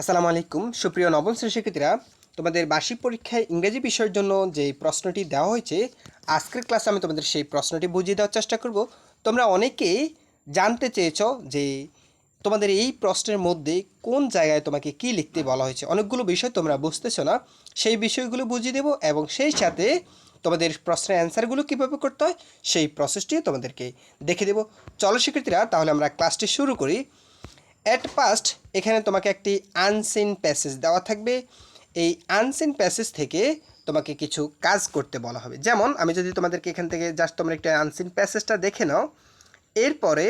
আসসালামু আলাইকুম। সুপ্রিয় নবম শ্রেণি শিক্ষার্থীরা, তোমাদের বার্ষিক পরীক্ষায় ইংরেজি বিষয়ের জন্য যে প্রশ্নটি দেওয়া হয়েছে, আজকের ক্লাসে আমি তোমাদের সেই প্রশ্নটি বুঝিয়ে দেওয়ার চেষ্টা করব। তোমরা অনেকেই জানতে চেয়েছ যে তোমাদের এই প্রশ্নের মধ্যে কোন জায়গায় তোমাকে কি লিখতে বলা হয়েছে। অনেকগুলো বিষয় তোমরা বুঝতেছো না, সেই বিষয়গুলো বুঝিয়ে দেবো এবং সেই সাথে তোমাদের প্রশ্নের অ্যান্সারগুলো কীভাবে করতে হয়, সেই প্রসেসটিও তোমাদেরকে দেখে দেবো। চলো শিক্ষার্থীরা, তাহলে আমরা ক্লাসটি শুরু করি। অ্যাট পাস্ট এখানে তোমাকে একটি আনসিন প্যাসেজ দেওয়া থাকবে। এই আনসিন প্যাসেজ থেকে তোমাকে কিছু কাজ করতে বলা হবে। যেমন, আমি যদি তোমাদেরকে এখান থেকে জাস্ট তোমরা একটা আনসিন প্যাসেজটা দেখে নাও, এরপরে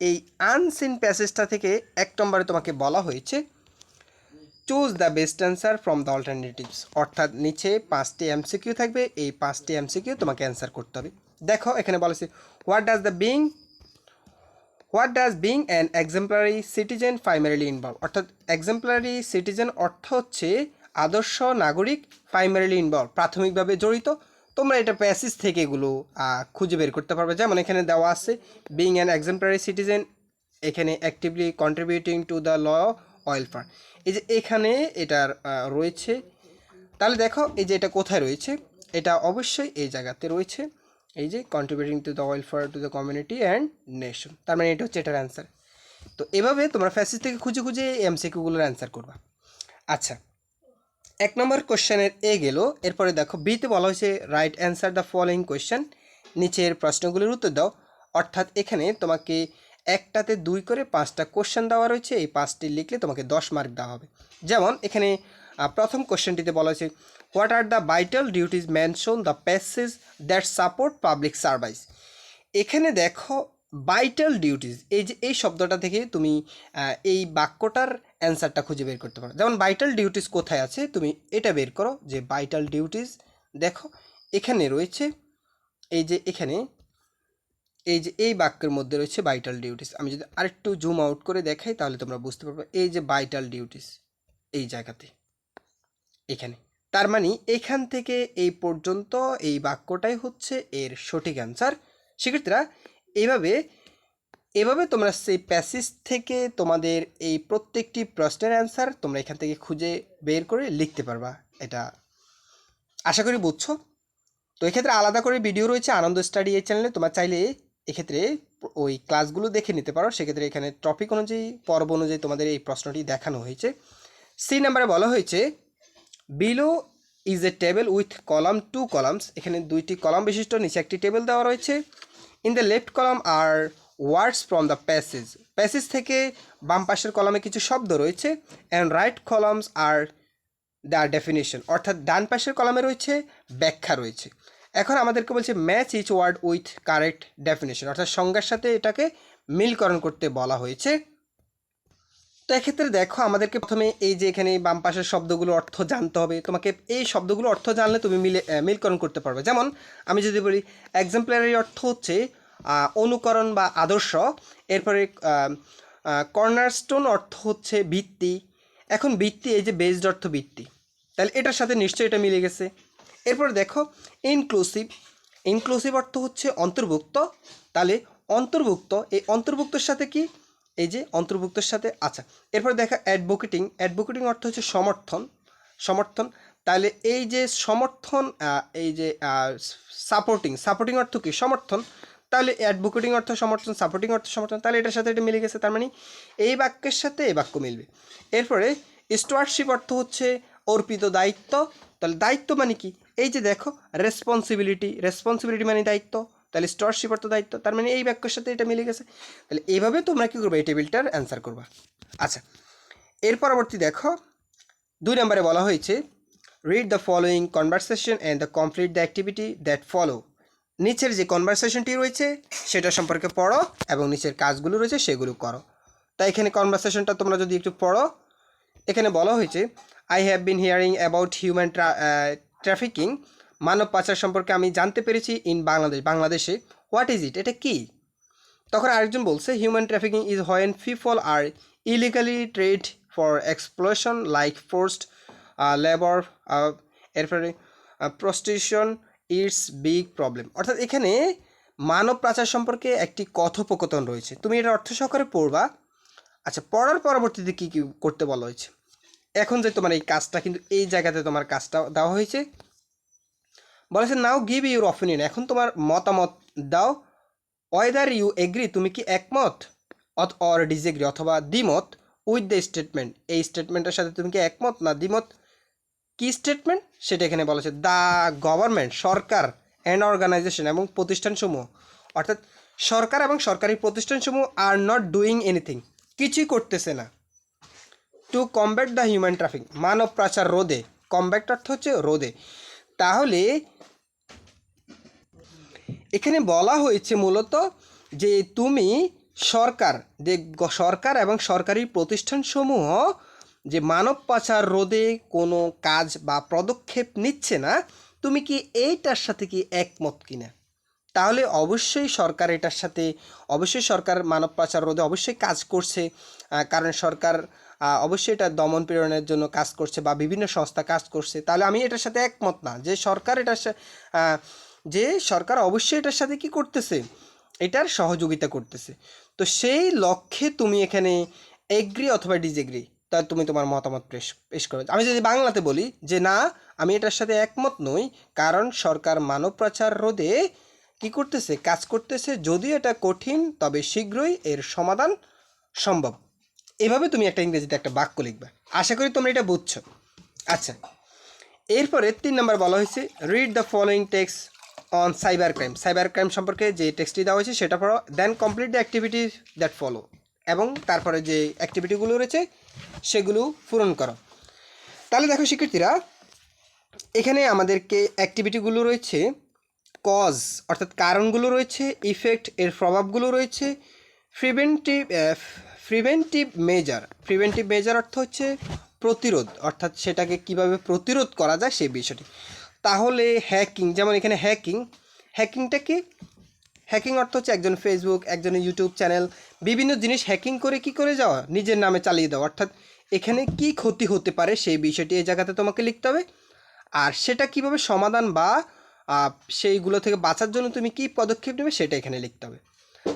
এই আনসিন প্যাসেজটা থেকে এক নম্বরে তোমাকে বলা হয়েছে choose the best answer from the alternatives অর্থাৎ নিচে পাঁচটি এমসিকিউ থাকবে, এই পাঁচটি এমসিকিউ তোমাকে অ্যান্সার করতে হবে। দেখো, এখানে বলেছে what does the being what does being an exemplary citizen primarily involve অর্থাৎ এক্সাম্পলারি সিটিজেন অর্থ হচ্ছে আদর্শ নাগরিক প্রাইমারিলি ইনভলভ প্রাথমিকভাবে জড়িত। তোমরা এটা প্যাসেজ থেকে এগুলো খুঁজে বের করতে পারবে। যেমন এখানে দেওয়া আছে বিং অ্যান এক্সাম্পলারি সিটিজেন এখানে actively contributing to the law welfare এই যে এখানে এটার রয়েছে। তাহলে দেখো, এই যে এটা কোথায় রয়েছে? এটা অবশ্যই এই জায়গাতে রয়েছে। এই যে contributing to the welfare to the community and nation তার মানে এটা হচ্ছে এটার অ্যান্সার তো এভাবে তোমরা ফ্যাসিস থেকে খুঁজে খুঁজে এমসিকিউগুলোর অ্যান্সার করবা। আচ্ছা এক নম্বর কোশ্চেনের এ গেল। এরপরে দেখো বিতে বলা হয়েছে write answer the following question নিচের প্রশ্নগুলির উত্তর দাও। অর্থাৎ এখানে তোমাকে একটাতে দুই করে পাঁচটা কোশ্চেন দেওয়া রয়েছে। এই পাঁচটি লিখলে তোমাকে দশ মার্ক দেওয়া হবে। যেমন এখানে প্রথম কোশ্চেনটিতে বলা হয়েছে what are the vital duties mention the passage that support public service এখানে দেখো ভাইটাল ডিউটিস এই যে, এই শব্দটা থেকে তুমি এই বাক্যটার অ্যান্সারটা খুঁজে বের করতে পারো। যেমন ভাইটাল ডিউটিস কোথায় আছে, তুমি এটা বের করো যে ভাইটাল ডিউটিস দেখো, এখানে রয়েছে, এই যে এখানে, এই যে এই বাক্যের মধ্যে রয়েছে ভাইটাল ডিউটিস আমি যদি আরেকটু জুম আউট করে দেখাই তাহলে তোমরা বুঝতে পারবে। এই যে ভাইটাল ডিউটিস এই জায়গাতে, এখানে। তার মানে এখান থেকে এই পর্যন্ত এই বাক্যটাই হচ্ছে এর সঠিক অ্যান্সার শিক্ষার্থীরা এইভাবে এভাবে তোমরা সেই প্যাসেজ থেকে তোমাদের এই প্রত্যেকটি প্রশ্নের অ্যান্সার তোমরা এখান থেকে খুঁজে বের করে লিখতে পারবা। এটা আশা করি বুঝছ? তো এক্ষেত্রে আলাদা করে ভিডিও রয়েছে, আনন্দ স্টাডি এই চ্যানেলে তোমার চাইলে এক্ষেত্রে ওই ক্লাসগুলো দেখে নিতে পারো। সেক্ষেত্রে এখানে টপিক অনুযায়ী, পর্ব অনুযায়ী তোমাদের এই প্রশ্নটি দেখানো হয়েছে। সি নাম্বারে বলা হয়েছে below is a table with column two columns এখানে দুইটি কলাম বিশিষ্ট, নিচে একটি টেবিল দেওয়া রয়েছে। In the left column are words from the passage passage থেকে বাম পাশের কলামে কিছু শব্দ রয়েছে। And right columns are the definition অর্থাৎ ডান পাশের কলামে রয়েছে, ব্যাখ্যা রয়েছে। এখন আমাদেরকে বলছে match each word with correct definition অর্থাৎ সংজ্ঞার সাথে এটাকে মিলকরণ করতে বলা হয়েছে। তো এক্ষেত্রে দেখো, আমাদেরকে প্রথমে এই যে এখানে বাম পাশের শব্দগুলো অর্থ জানতে হবে। তোমাকে এই শব্দগুলো অর্থ জানলে তুমি মিলে মিলকরণ করতে পারবে। যেমন, আমি যদি বলি এক্সাম্পলারি অর্থ হচ্ছে অনুকরণ বা আদর্শ। এরপরে কর্নারস্টোন অর্থ হচ্ছে ভিত্তি। এখন ভিত্তি, এই যে বেসড অর্থ ভিত্তি। তাহলে এটার সাথে নিশ্চয়ই এটা মিলে গেছে। এরপর দেখো ইনক্লুসিভ ইনক্লুসিভ অর্থ হচ্ছে অন্তর্ভুক্ত। তাহলে অন্তর্ভুক্ত, এই অন্তর্ভুক্তর সাথে কি? এই যে অন্তর্ভুক্তর সাথে আচ্ছা এরপর দেখা অ্যাডভোকেটিং অ্যাডভোকেটিং অর্থ হচ্ছে সমর্থন সমর্থন তাহলে এই যে সমর্থন এই যে সাপোর্টিং সাপোর্টিং অর্থ কি? সমর্থন তাহলে অ্যাডভোকেটিং অর্থ সমর্থন সাপোর্টিং অর্থ সমর্থন তাহলে এটার সাথে এটা মিলে গেছে, তার মানে এই বাক্যের সাথে এই বাক্য মিলবে। এরপরে স্টুয়ার্ডশিপ অর্থ হচ্ছে অর্পিত দায়িত্ব, তাহলে দায়িত্ব মানে কি? এই যে দেখো রেসপন্সিবিলিটি রেসপন্সিবিলিটি মানে দায়িত্ব তাহলে স্টুয়ার্ডশিপ অর্থ দায়িত্ব, তার মানে এই বাক্যের সাথে এটা মিলে গেছে। তাহলে এইভাবে তোমরা কী করবে? এই টেবিলটার অ্যান্সার করবা। আচ্ছা এর পরবর্তী দেখো, দুই নম্বরে বলা হয়েছে read the following conversation and the complete the activity that follow নিচের যে কনভারসেশনটি রয়েছে, সেটা সম্পর্কে পড়ো এবং নিচের কাজগুলো রয়েছে, সেগুলো করো। তাই এখানে কনভারসেশনটা তোমরা যদি একটু পড়ো, এখানে বলা হয়েছে I have been hearing about human trafficking মানব পাচার সম্পর্কে আমি জানতে পেরেছি ইন বাংলাদেশ বাংলাদেশে হোয়াট ইজ ইট এটা কী? তখন আরেকজন বলছে human trafficking is when people are illegally trade for explosion like forced labour এরপরে প্রস্টিটিউশন ইটস বিগ প্রবলেম অর্থাৎ এখানে মানব পাচার সম্পর্কে একটি কথোপকথন রয়েছে। তুমি এটা অর্থ সহকারে পড়বা। আচ্ছা পড়ার পরবর্তীতে কী কী করতে বলা হয়েছে? এখন যে তোমার এই কাজটা, কিন্তু এই জায়গাতে তোমার কাজটা দেওয়া হয়েছে। বলেছে নাও গিভ ইউর অপিনিয়ন এখন তোমার মতামত দাও। ওয়েদার ইউ এগ্রি তুমি কি একমত? অর ডিসএগ্রি অথবা দ্বিমত উইথ দ্য স্টেটমেন্ট এই স্টেটমেন্টের সাথে তুমি কি একমত না দ্বিমত? কি স্টেটমেন্ট সেটা এখানে বলেছে দ্য গভর্নমেন্ট সরকার অ্যান্ড অর্গানাইজেশন এবং প্রতিষ্ঠানসমূহ। অর্থাৎ সরকার এবং সরকারি প্রতিষ্ঠানসমূহ আর নট ডুইং এনিথিং কিছুই করতেছে না। To combat the human traffic মানব পাচার রোধে। কমব্যাট অর্থ হচ্ছে রোধে। তাহলে এখানে বলা হয়েছে মূলত যে তুমি সরকার, যে সরকার এবং সরকারি প্রতিষ্ঠানসমূহ যে মানব পাচার রোধে কোনো কাজ বা পদক্ষেপ নিচ্ছে না, তুমি কি এইটার সাথে কি একমত কিনা? তাহলে অবশ্যই সরকার এটার সাথে, অবশ্যই সরকার মানব পাচার রোধে অবশ্যই কাজ করছে কারণ সরকার অবশ্যই এটা দমন প্রেরণের জন্য কাজ করছে বা বিভিন্ন সংস্থা কাজ করছে। তাহলে আমি এটার সাথে একমত না। যে সরকার এটার যে সরকার অবশ্যই এটার সাথে কি করতেছে? এটার সহযোগিতা করতেছে। তো সেই লক্ষ্যে তুমি এখানে এগ্রি অথবা ডিসএগ্রি তা তুমি তোমার মতামত পেশ পেশ করো। আমি যদি বাংলাতে বলি যে না, আমি এটার সাথে একমত নই, কারণ সরকার মানব পাচার রোধে কি করতেছে? কাজ করতেছে। যদিও এটা কঠিন, তবে শীঘ্রই এর সমাধান সম্ভব। এভাবে তুমি একটা ইংরেজিতে একটা বাক্য লিখবে। আশা করি তোমরা এটা বুঝছ। আচ্ছা এরপরে তিন নম্বর বলা হয়েছে read the following text on cyber crime cyber crime সম্পর্কে যে টেক্সটটি দেওয়া হয়েছে, সেটা পড়ো then complete the activity that follow এবং তারপরে যে অ্যাক্টিভিটিগুলো রয়েছে, সেগুলো পূরণ করো। তাহলে দেখো শিক্ষার্থীরা, এখানে আমাদেরকে অ্যাক্টিভিটিগুলো রয়েছে কজ অর্থাৎ কারণগুলো রয়েছে ইফেক্ট এর প্রভাবগুলো রয়েছে preventive preventive measure preventive measure অর্থ হচ্ছে প্রতিরোধ, অর্থাৎ সেটাকে কীভাবে প্রতিরোধ করা যায় সেই বিষয়টি। তাহলে হ্যাকিং যেমন এখানে হ্যাকিং হ্যাকিংটা কি? হ্যাকিং অর্থ হচ্ছে একজন ফেসবুক একজন ইউটিউব চ্যানেল বিভিন্ন জিনিস হ্যাকিং করে কি করে যাওয়া? নিজের নামে চালিয়ে দেওয়া। অর্থাৎ এখানে কি ক্ষতি হতে পারে সেই বিষয়টি এই জায়গাতে তোমাকে লিখতে হবে। আর সেটা কীভাবে সমাধান বা সেইগুলো থেকে বাঁচার জন্য তুমি কি পদক্ষেপ নেবে সেটা এখানে লিখতে হবে।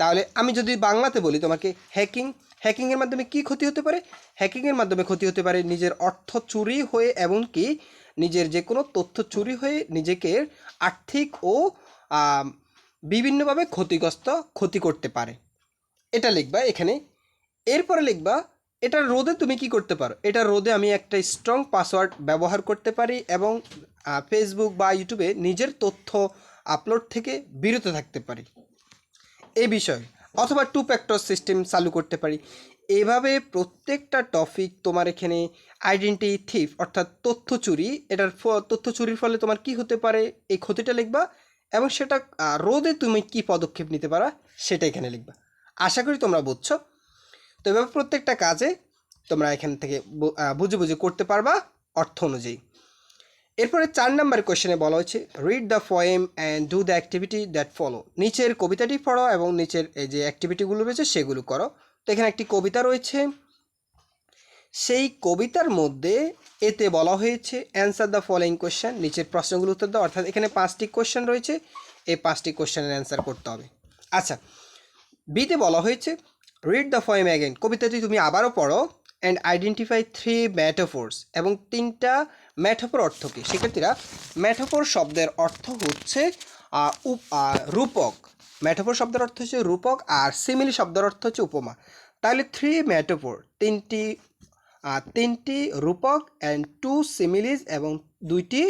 তাহলে আমি যদি বাংলাতে বলি তোমাকে হ্যাকিং হ্যাকিংয়ের মাধ্যমে কি ক্ষতি হতে পারে? হ্যাকিংয়ের মাধ্যমে ক্ষতি হতে পারে নিজের অর্থ চুরি হয়ে এমনকি নিজের যে কোনো তথ্য চুরি হয়ে নিজেকে আর্থিক ও বিভিন্নভাবে ক্ষতিগ্রস্ত, ক্ষতি করতে পারে। এটা লিখবা এখানে। এরপরে লিখবা এটা রোদে তুমি কি করতে পারো? এটা রোদে আমি একটা স্ট্রং পাসওয়ার্ড ব্যবহার করতে পারি এবং ফেসবুক বা ইউটিউবে নিজের তথ্য আপলোড থেকে বিরত থাকতে পারি। এ বিষয়। অথবা টু ফ্যাক্টর সিস্টেম চালু করতে পারি। এভাবে প্রত্যেকটা টপিক তোমার এখানে আইডেন্টি থিফ অর্থাৎ তথ্য চুরি, এটার তথ্য চুরির ফলে তোমার কি হতে পারে, এই ক্ষতিটা লিখবা এবং সেটা রোধে তুমি কি পদক্ষেপ নিতে পারা, সেটা এখানে লিখবা। আশা করি তোমরা বুঝছ। তো এভাবে প্রত্যেকটা কাজে তোমরা এখান থেকে বুঝে বুঝে করতে পারবা অর্থ অনুযায়ী। এরপরে চার নাম্বার কোয়েশ্চেনে বলা হয়েছে read the poem and do the activity that follow নিচের কবিতাটি পড়ো এবং নিচের এই যে অ্যাক্টিভিটিগুলো রয়েছে সেগুলো করো। তো এখানে একটি কবিতা রয়েছে, সেই কবিতার মধ্যে এতে বলা হয়েছে অ্যান্সার দ্য ফলোয়িং কোয়েশ্চেন নিচের প্রশ্নগুলো উত্তর দাও, অর্থাৎ এখানে পাঁচটি কোয়েশ্চেন রয়েছে, এই পাঁচটি কোয়েশ্চেনের অ্যান্সার করতে হবে। আচ্ছা বিতে বলা হয়েছে রিড দ্য ফয়েম অ্যাগেন কবিতাটি তুমি আবারও পড়ো অ্যান্ড আইডেন্টিফাই থ্রি ম্যাটাফোর্স এবং তিনটা ম্যাটাফোর অর্থ কী? শিক্ষার্থীরা ম্যাটাফোর শব্দের অর্থ হচ্ছে রূপক। ম্যাটাফোর শব্দের অর্থ হচ্ছে রূপক, আর সিমিলি শব্দের অর্থ হচ্ছে উপমা। তাহলে থ্রি ম্যাটাফোর তিনটি তিনটি রূপক অ্যান্ড টু সিমিলিজ এবং দুইটি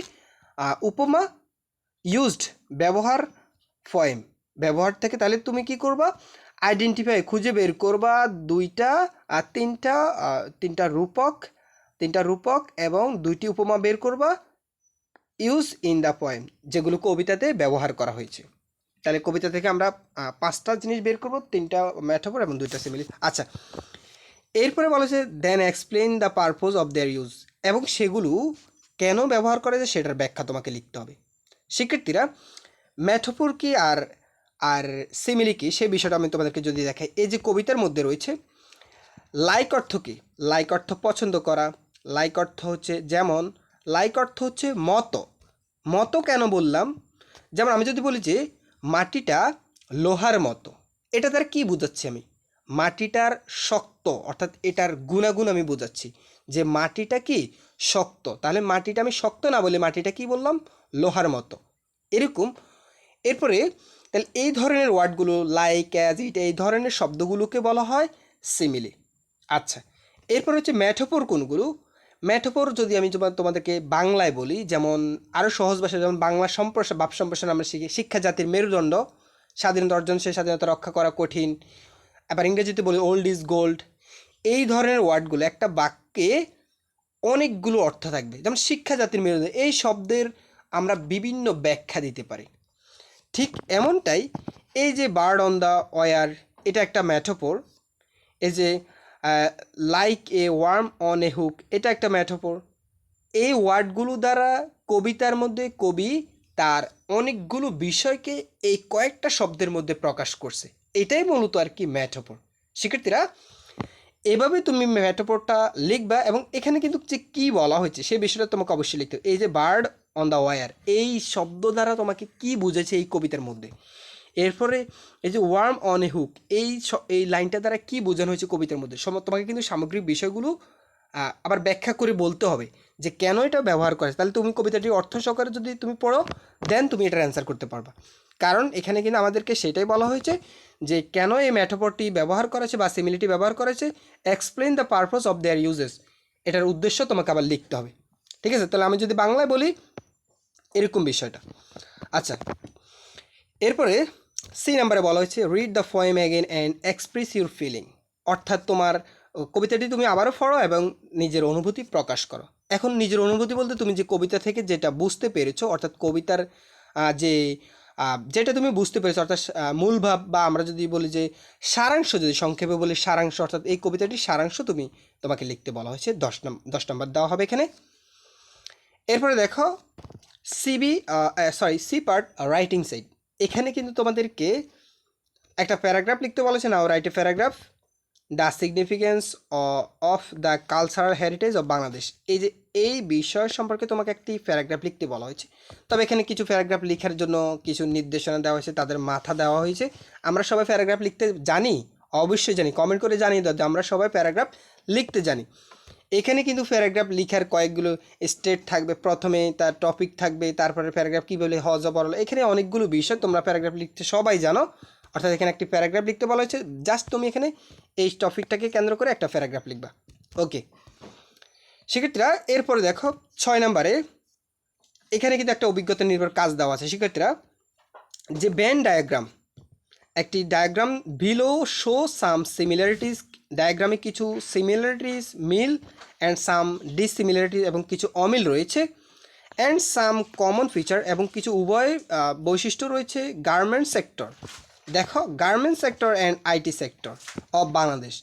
উপমা ইউজড ব্যবহার ফয়েম ব্যবহার থেকে তাহলে তুমি কি করবা? আইডেন্টিফাই খুঁজে বের করবা দুইটা আর তিনটা তিনটা রূপক তিনটা রূপক এবং দুইটি উপমা বের করবা ইউজ ইন দ্য পয়েম যেগুলো কবিতাতে ব্যবহার করা হয়েছে। তাহলে কবিতা থেকে আমরা পাঁচটা জিনিস বের করব, তিনটা ম্যাটাফোর এবং দুইটা সিমিলি আচ্ছা এরপরে বলা হচ্ছে then explain the purpose of their use এবং সেগুলো কেন ব্যবহার করা যায় সেটার ব্যাখ্যা তোমাকে লিখতে হবে। শিক্ষার্থীরা ম্যাথোফোর কি আর আর সিমিলি কি সেই বিষয়টা আমি তোমাদেরকে যদি দেখাই, এই যে কবিতার মধ্যে রয়েছে লাইক অর্থ কী? লাইক অর্থ পছন্দ করা লাইক অর্থ হচ্ছে যেমন লাইক অর্থ হচ্ছে মতো। মতো কেন বললাম? যেমন আমি যদি বলি যে, মাটিটা লোহার মতো, এটা তার কি বোঝাচ্ছি আমি? মাটিটার শক্ত, অর্থাৎ এটার গুণাগুণ আমি বোঝাচ্ছি। যে মাটিটা কি? শক্ত। তাহলে মাটিটা আমি শক্ত না বলে মাটিটা কি বললাম? লোহার মতো। এরকম এরপরে তাহলে এই ধরনের ওয়ার্ডগুলো লাইক অ্যাজ ইট এই ধরনের শব্দগুলোকে বলা হয় সিমিলি আচ্ছা এরপর হচ্ছে ম্যাঠোপোর কোনগুলো? ম্যাঠোপোর যদি আমি তোমা- তোমাদেরকে বাংলায় বলি, যেমন আরও সহজ ভাষা যেমন বাংলা সম্প্রসার ভাব সম্প্রসারণ আমরা শিখি শিক্ষা জাতির মেরুদণ্ড, স্বাধীনতা অর্জন সে স্বাধীনতা রক্ষা করা কঠিন। আবার ইংরেজিতে বলি ওল্ড ইজ গোল্ড এই ধরনের ওয়ার্ডগুলো একটা বাক্যে অনেকগুলো অর্থ থাকবে। যেমন শিক্ষা জাতির মেরুদণ্ড, এই শব্দের আমরা বিভিন্ন ব্যাখ্যা দিতে পারি। ঠিক এমনটাই এই যে বার্ড অন দ্য ওয়ার, এটা একটা ম্যাটোপোর এই যে like a worm on a hook, এটা একটা ম্যাটোপোর এই ওয়ার্ডগুলো দ্বারা কবিতার মধ্যে কবি তার অনেকগুলো বিষয়কে এই কয়েকটা শব্দের মধ্যে প্রকাশ করছে। এটাই মূলত আর কি ম্যাটোপোর শিক্ষার্থীরা, এভাবে তুমি ম্যাটোপোরটা লিখবা এবং এখানে কিন্তু যে কী বলা হয়েছে সেই বিষয়টা তোমাকে অবশ্যই লিখতে এই যে বার্ড অন দ্য ওয়ার এই শব্দ দ্বারা তোমাকে কি বুঝেছে এই কবিতার মধ্যে? এরপরে এই যে ওয়ার্ম অন এ হুক এই এই লাইনটা দ্বারা কি বোঝানো হয়েছে কবিতার মধ্যে? সম- তোমাকে কিন্তু সামগ্রিক বিষয়গুলো আবার ব্যাখ্যা করে বলতে হবে যে কেন এটা ব্যবহার করে তাহলে তুমি কবিতাটি অর্থ সহকারে যদি তুমি পড়ো দেন তুমি এটার অ্যান্সার করতে পারবা। কারণ এখানে কিন্তু আমাদেরকে সেটাই বলা হয়েছে যে কেন এই ম্যাটোপরটি ব্যবহার করেছে বা সিমিলিটি ব্যবহার করেছে explain the purpose of their uses এটার উদ্দেশ্য তোমাকে আবার লিখতে হবে। ঠিক আছে? তাহলে আমি যদি বাংলায় বলি এরকম বিষয়টা। আচ্ছা এরপরে সি নাম্বারে বলা হয়েছে read the poem again and express your feeling অর্থাৎ তোমার কবিতাটি তুমি আবারও পড়ো এবং নিজের অনুভূতি প্রকাশ করো। এখন নিজের অনুভূতি বলতে তুমি যে কবিতা থেকে যেটা বুঝতে পেরেছ অর্থাৎ কবিতার যে যেটা তুমি বুঝতে পেরেছ অর্থাৎ আহ, মূল ভাব বা আমরা যদি বলি যে সারাংশ যদি সংক্ষেপে বলি সারাংশ অর্থাৎ এই কবিতাটির সারাংশ তুমি তোমাকে লিখতে বলা হয়েছে। দশ নম্বর দশ নম্বর দেওয়া হবে এখানে। এরপরে দেখো C B sorry C part writing side এখানে কিন্তু তোমাদেরকে একটা প্যারাগ্রাফ লিখতে বলেছে now write a paragraph the significance of the cultural heritage of Bangladesh এই যে, এই বিষয় সম্পর্কে তোমাকে একটি প্যারাগ্রাফ লিখতে বলা হয়েছে। তবে এখানে কিছু প্যারাগ্রাফ লেখার জন্য কিছু নির্দেশনা দেওয়া হয়েছে, তাদের মাথা দেওয়া হয়েছে। আমরা সবাই প্যারাগ্রাফ লিখতে জানি, অবশ্যই জানি কমেন্ট করে জানিয়ে দাও আমরা সবাই প্যারাগ্রাফ লিখতে জানি। এখানে কিন্তু প্যারাগ্রাফ লিখার কয়েকগুলো স্টেট থাকবে। প্রথমে তার টপিক থাকবে, তারপরে প্যারাগ্রাফ কী বলে, হজ বরল এখানে অনেকগুলো বিষয় তোমরা প্যারাগ্রাফ লিখতে সবাই জানো। অর্থাৎ এখানে একটি প্যারাগ্রাফ লিখতে বলা হয়েছে। জাস্ট তুমি এখানে এই টপিকটাকে কেন্দ্র করে একটা প্যারাগ্রাফ লিখবা। ওকে। শিক্ষার্থীরা, এরপরে দেখো, ছয় নম্বরে এখানে কিন্তু একটা অভিজ্ঞতা নির্ভর কাজ দেওয়া আছে। শিক্ষার্থীরা, যে ব্যান ডায়াগ্রাম একটি diagram below show some similarities ডায়াগ্রামে কিছু সিমিলারিটিস মিল অ্যান্ড সাম ডিসিমিলারিটিস এবং কিছু অমিল রয়েছে। অ্যান্ড সাম কমন ফিচার এবং কিছু উভয় বৈশিষ্ট্য রয়েছে গার্মেন্ট সেক্টর দেখো garment sector and IT sector of Bangladesh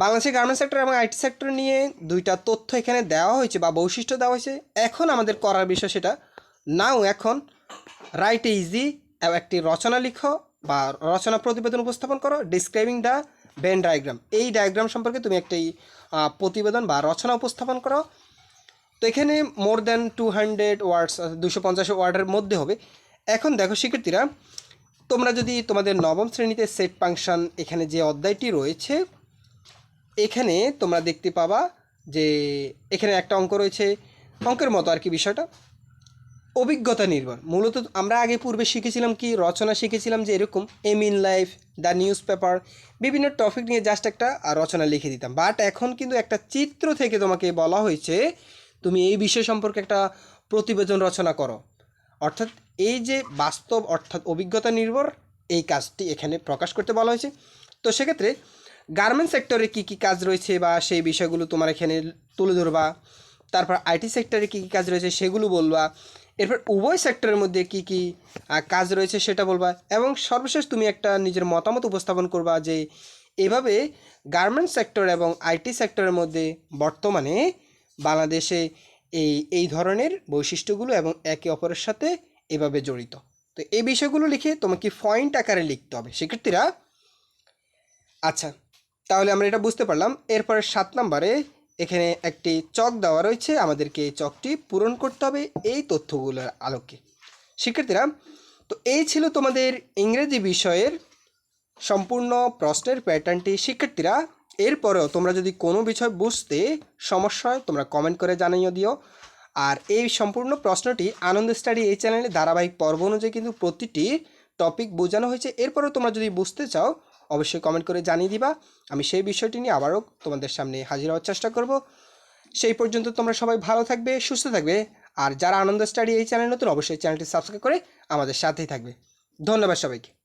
বাংলাদেশের গার্মেন্ট সেক্টর এবং আইটি সেক্টর নিয়ে দুইটা তথ্য এখানে দেওয়া হয়েছে বা বৈশিষ্ট্য দেওয়া হয়েছে। এখন আমাদের করার বিষয় সেটা নাও এখন রাইট ইজি একটি রচনা লিখো বা রচনা প্রতিবেদন উপস্থাপন করো ডিসক্রাইবিং দ্য বেন ডায়াগ্রাম এই ডায়াগ্রাম সম্পর্কে তুমি একটি প্রতিবেদন বা রচনা উপস্থাপন করো। তো এখানে more than two hundred words দুশো পঞ্চাশ ওয়ার্ডের মধ্যে হবে। এখন দেখো শিক্ষার্থীরা, তোমরা যদি তোমাদের নবম শ্রেণীতে সেট ফাংশন এখানে যে অধ্যায়টি রয়েছে, এখানে তোমরা দেখতে পাবা যে এখানে একটা অঙ্ক রয়েছে। অঙ্কের মতো আর কি বিষয়টা। অভিজ্ঞতা নির্ভর। মূলত আমরা আগে পূর্বে শিখেছিলাম কি, রচনা শিখেছিলাম যে এরকম aim in life the newspaper বিভিন্ন টপিক নিয়ে জাস্ট একটা রচনা লিখে দিতাম। বাট এখন কিন্তু একটা চিত্র থেকে তোমাকে বলা হয়েছে, তুমি এই বিষয় সম্পর্কে একটা প্রতিবেদন রচনা করো। অর্থাৎ এই যে বাস্তব, অর্থাৎ অভিজ্ঞতা নির্ভর, এই কাজটি এখানে প্রকাশ করতে বলা হয়েছে। তো সেক্ষেত্রে গার্মেন্ট সেক্টরে কী কী কাজ রয়েছে বা সেই বিষয়গুলো তোমার এখানে তুলে ধরবা, তারপর আইটি সেক্টরে কী কী কাজ রয়েছে সেগুলো বলবা এরপর উভয় সেক্টরের মধ্যে কী কী কাজ রয়েছে সেটা বলবা। এবং সর্বশেষ তুমি একটা নিজের মতামত উপস্থাপন করবা যে এভাবে গার্মেন্ট সেক্টর এবং আইটি সেক্টরের মধ্যে বর্তমানে বাংলাদেশে এই এই ধরনের বৈশিষ্ট্যগুলো এবং একে অপরের সাথে এভাবে জড়িত। তো এই বিষয়গুলো লিখে তোমাকে পয়েন্ট আকারে লিখতে হবে। শিক্ষার্থীরা আচ্ছা তাহলে আমরা এটা বুঝতে পারলাম। এরপরে সাত নম্বরে এখানে একটি চক দেওয়া রয়েছে। আমাদেরকে এই চকটি পূরণ করতে হবে এই তথ্যগুলোর আলোকে। শিক্ষার্থীরা, তো এই ছিল তোমাদের ইংরেজি বিষয়ের সম্পূর্ণ প্রশ্নের প্যাটার্নটি। শিক্ষার্থীরা, এরপরেও তোমরা যদি কোনো বিষয় বুঝতে সমস্যা হয়, তোমরা কমেন্ট করে জানিয়ে দিও। আর এই সম্পূর্ণ প্রশ্নটি আনন্দ স্টাডি এই চ্যানেলে ধারাবাহিক পর্ব অনুযায়ী কিন্তু প্রতিটি টপিক বোঝানো হয়েছে। এরপরেও তোমরা যদি বুঝতে চাও অবশ্যই কমেন্ট করে জানিয়ে দিবা। আমি সেই বিষয়টি নিয়ে আবারও তোমাদের সামনে হাজির হওয়ার চেষ্টা করব। সেই পর্যন্ত তোমরা সবাই ভালো থাকবে, সুস্থ থাকবে। আর যারা আনন্দ স্টাডি এই চ্যানেল নতুন, অবশ্যই চ্যানেলটি সাবস্ক্রাইব করে আমাদের সাথেই থাকবে। ধন্যবাদ সবাইকে।